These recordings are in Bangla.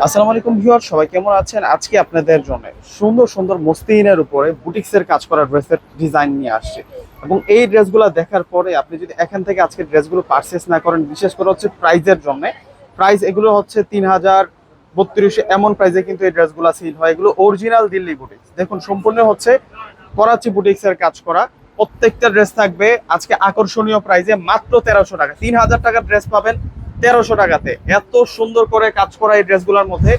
আসসালামু আলাইকুম ভিউয়ার সবাই কেমন আছেন? আজকে আপনাদের জন্য সুন্দর সুন্দর মস্তিনের উপরে বুটিক্সের কাজ করা ড্রেসের ডিজাইন নিয়ে আসছে। এবং এই ড্রেসগুলো দেখার পরে আপনি যদি এখান থেকে আজকে ড্রেসগুলো পারচেস না করেন, বিশেষ করে হচ্ছে প্রাইজের জন্য প্রাইস এগুলো হচ্ছে তিন হাজার বত্রিশে এমন প্রাইসে কিন্তু এই ড্রেসগুলো সেল হয়। এগুলো অরিজিনাল দিল্লি বুটিক্স দেখুন, সম্পূর্ণ হচ্ছে করাচি বুটিক্সের কাজ করা। প্রত্যেকটা ড্রেস থাকবে। আজকে আকর্ষণীয় প্রাইসে মাত্র তেরোশো টাকা। তিন হাজার টাকার ড্রেস পাবেন তেরোশো টাকাতে। এত সুন্দর করে কাজ করা এই ড্রেসগুলোর মধ্যে।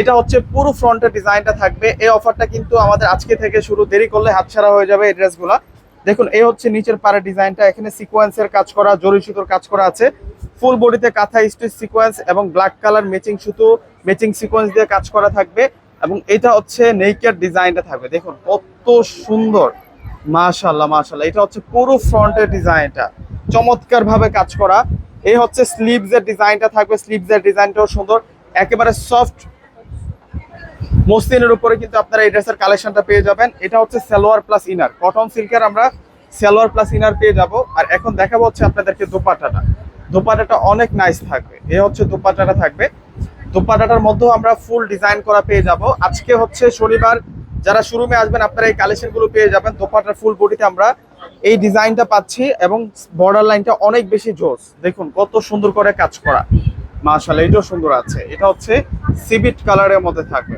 এটা হচ্ছে পুরো ফ্রন্টের ডিজাইনটা থাকবে। এই অফারটা কিন্তু আমাদের আজকে থেকে শুরু। দেরি করলে হাতছাড়া হয়ে যাবে এই ড্রেসগুলা। দেখুন, এই হচ্ছে নিচের পাড়ের ডিজাইনটা। এখানে সিকোয়েন্সের কাজ করা জরি সুতোর কাজ করা আছে। ফুল বডিতে কাঁথা স্টিচ সিকোয়েন্স এবং ব্ল্যাক কালার ম্যাচিং সুতো ম্যাচিং সিকোয়েন্স দিয়ে কাজ করা থাকবে। এবং এটা হচ্ছে নেইকের ডিজাইনটা থাকবে। দেখুন, কত সুন্দর। মাশাল্লাহ মাশাল্লাহ এটা হচ্ছে পুরো ফ্রন্টের ডিজাইনটা। চমৎকার ভাবে কাজ করা। এই হচ্ছে স্লিভস এর ডিজাইনটা থাকবে স্লিভস এর ডিজাইনটাও সুন্দর। একেবারে সফট মসলিনের উপরে কিন্তু আপনারা এই ড্রেসের কালেকশনটা পেয়ে যাবেন। এটা হচ্ছে সালোয়ার প্লাস ইনার কটন সিল্কের আমরা সালোয়ার প্লাস ইনার পেয়ে যাব। আর এখন দেখাবো হচ্ছে আপনাদেরকে দোপাট্টাটা। দোপাট্টাটা অনেক নাইস থাকবে। এ হচ্ছে দোপাট্টাটা থাকবে। দোপাট্টাটার মধ্যেও আমরা ফুল ডিজাইন করা পেয়ে যাব। আজকে হচ্ছে শনিবার। যারা শোরুমে আসবেন, আপনারা এই কালেকশনগুলো পেয়ে যাবেন। দোপাট্টার ফুল বডিতে আমরা এই ডিজাইনটা পাচ্ছি এবং বর্ডার লাইনটা অনেক বেশি জোস। দেখুন, কত সুন্দর করে কাজ করা। মাশাআল্লাহ, এটাও সুন্দর আছে। এটা হচ্ছে সিবিট কালারের মধ্যে থাকবে।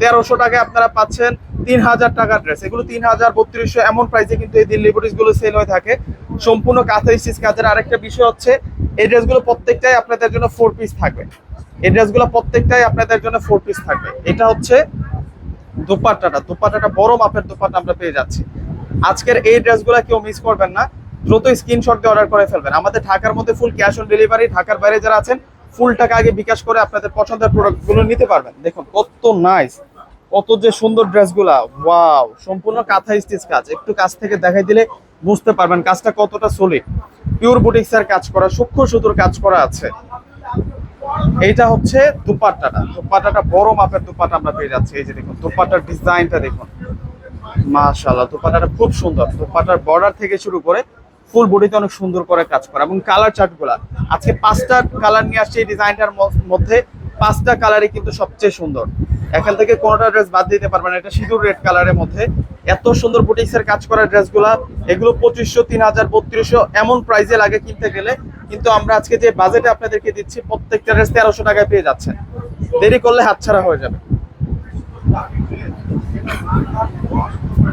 তেরোশো টাকায় আপনারা পাচ্ছেন তিন হাজার টাকার ড্রেস। এগুলো তিন হাজার বত্রিশশো এমন প্রাইসে কিন্তু এই দিল্লি গুলো সেল হয়ে থাকে। সম্পূর্ণ কাঁথা স্টিচ কাজের আরেকটা বিষয় হচ্ছে, এই ড্রেসগুলো প্রত্যেকটাই আপনাদের জন্য ফোর পিস থাকবে। এই ড্রেসগুলো প্রত্যেকটাই আপনাদের জন্য ফোর পিস থাকবে। এটা হচ্ছে দোপাট্টাটা। দোপাট্টাটা বড় মাপের দোপাট্টা আমরা পেয়ে যাচ্ছি। আজকের এই ড্রেসগুলো কেউ মিস করবেন না। দ্রুত স্ক্রিনশট দিয়ে অর্ডার করে ফেলবেন। আমাদের ঢাকার মধ্যে ফুল ক্যাশ অন ডেলিভারি ঢাকার বাইরে যারা আছেন ফুল টাকা আগে বিকাশ করে আপনাদের পছন্দের প্রোডাক্টগুলো নিতে পারবেন। দেখুন, কত নাইস কত যে সুন্দর ড্রেসগুলা। ওয়াও সম্পূর্ণ কাঁথা স্টিচ কাজ। একটু কাছ থেকে দেখাই দিলে বুঝতে পারবেন কাজটা কতটা সলিড পিওর বুটিক্সের কাজ করা, সূক্ষ্ম সুতোর কাজ করা আছে। এইটা হচ্ছে দুপাট্টাটা। দুপাট্টাটা বড় মাপের দুপাট্টা আমরা পেয়ে যাচ্ছি। এই যে দেখুন, দুপাট্টার ডিজাইনটা দেখুন। মাশাআল্লাহ, দুপাট্টাটা খুব সুন্দর। দুপাট্টার বর্ডার থেকে শুরু করে ফুল বডিতে অনেক সুন্দর করে কাজ করা। এবং কালার চার্টগুলা আজকে পাঁচটা কালার নিয়ে আসছে এই ডিজাইনটার মধ্যে পাঁচটা কালারই কিন্তু সবচেয়ে সুন্দর। এখান থেকে কোনোটা ড্রেস বাদ দিতে পারবেন না। এটা সিঁদুর রেড কালারের মধ্যে। এত সুন্দর বুটিক্সের কাজ করা ড্রেসগুলা এগুলো পঁচিশশো, তিন হাজার, বত্রিশশো এমন প্রাইসে লাগে কিনতে গেলে। কিন্তু আমরা আজকে যে বাজেটে আপনাদেরকে দিচ্ছি, প্রত্যেকটা ড্রেস তেরোশো টাকায় পেয়ে যাচ্ছেন। দেরি করলে হাতছাড়া হয়ে যাবে।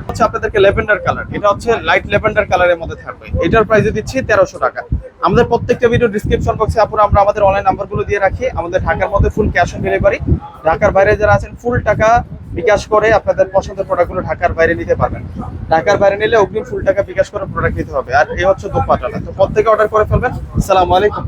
হচ্ছে আপনাদেরকে লেভেন্ডার কালার। এটা হচ্ছে লাইট লেভেন্ডার কালারের মধ্যে থাকবে। এটার প্রাইসে দিচ্ছি তেরোশো টাকা। আমাদের প্রত্যেকটা ভিডিও ডিসক্রিপশন বক্সে আপুরা আমরা আমাদের অনলাইন নাম্বারগুলো দিয়ে রাখি। আমাদের ঢাকার মধ্যে ফুল ক্যাশ অন ডেলিভারি ঢাকার বাইরে যারা আছেন ফুল টাকা বিকাশ করে আপনাদের পছন্দের প্রোডাক্টগুলো ঢাকার বাইরে নিতে পারবেন। ঢাকার বাইরে নিলে অগ্রিম ফুল টাকা বিকাশ করে প্রোডাক্ট নিতে হবে। আর এই হচ্ছে দোপাটাটা। তো প্রত্যেকে অর্ডার করে ফেলবেন। আসসালামু আলাইকুম।